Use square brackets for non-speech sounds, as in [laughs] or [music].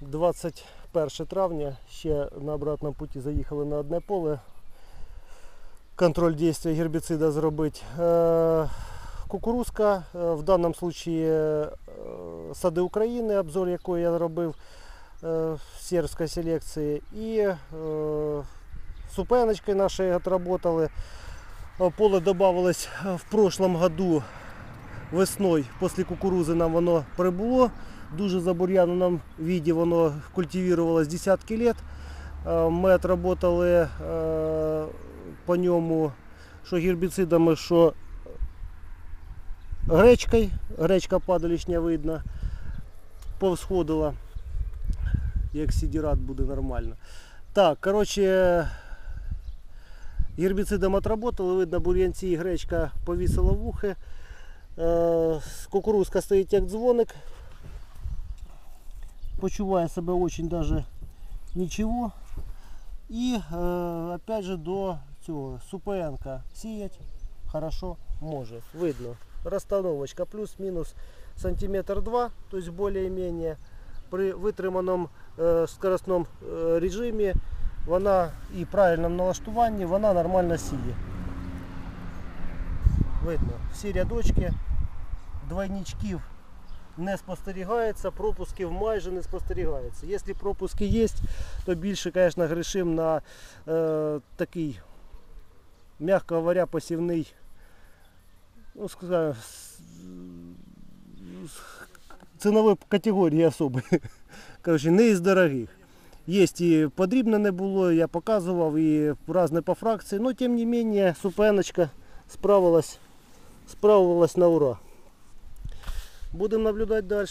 21 травня. Ще на обратному путі заїхали на одне поле. Контроль дійства гербіцида зробити. Е, Кукурузка, е, в даному випадку е, сади України, обзор якої я робив е, в сербській селекції. І супеночкой нашей отработали. Поле добавилось в прошлом году весною після кукурузи нам воно прибуло. Дуже забур'яненому віді воно культивувалось десятки лет. Е, Ми отработали е, по ньому що гербіцидами, що гречкою. Гречка падалішня видно. Повсходила. Як сідірат буде нормально. Так, коротше, гербіцидом отработали, видно, бур'янці і гречка повісила вухи. Е, Кукурузка стоїть як дзвоник. Почуває себе очень даже нічого. І е, опять же до цього супенка сіять хорошо може. Видно. Розстановочка плюс-мінус сантиметр два, то есть более-менее. При витриманому е, скоростному е, режимі вона і правильному налаштуванні вона нормально сіє. Видно, всі рядочки, двойничків не спостерігається, пропусків майже не спостерігається. Якщо пропуски є, то більше, звісно, грішим на е, такий, м'яко говоря, посівний, ну, скажімо, с- с- цінової категорії особи. [laughs] Коротше, не із дорогих. Є і подрібне не було, я показував, і різне по фракції, але тим не менше супеночка справилась, справилась на ура. Будемо наблюдати далі.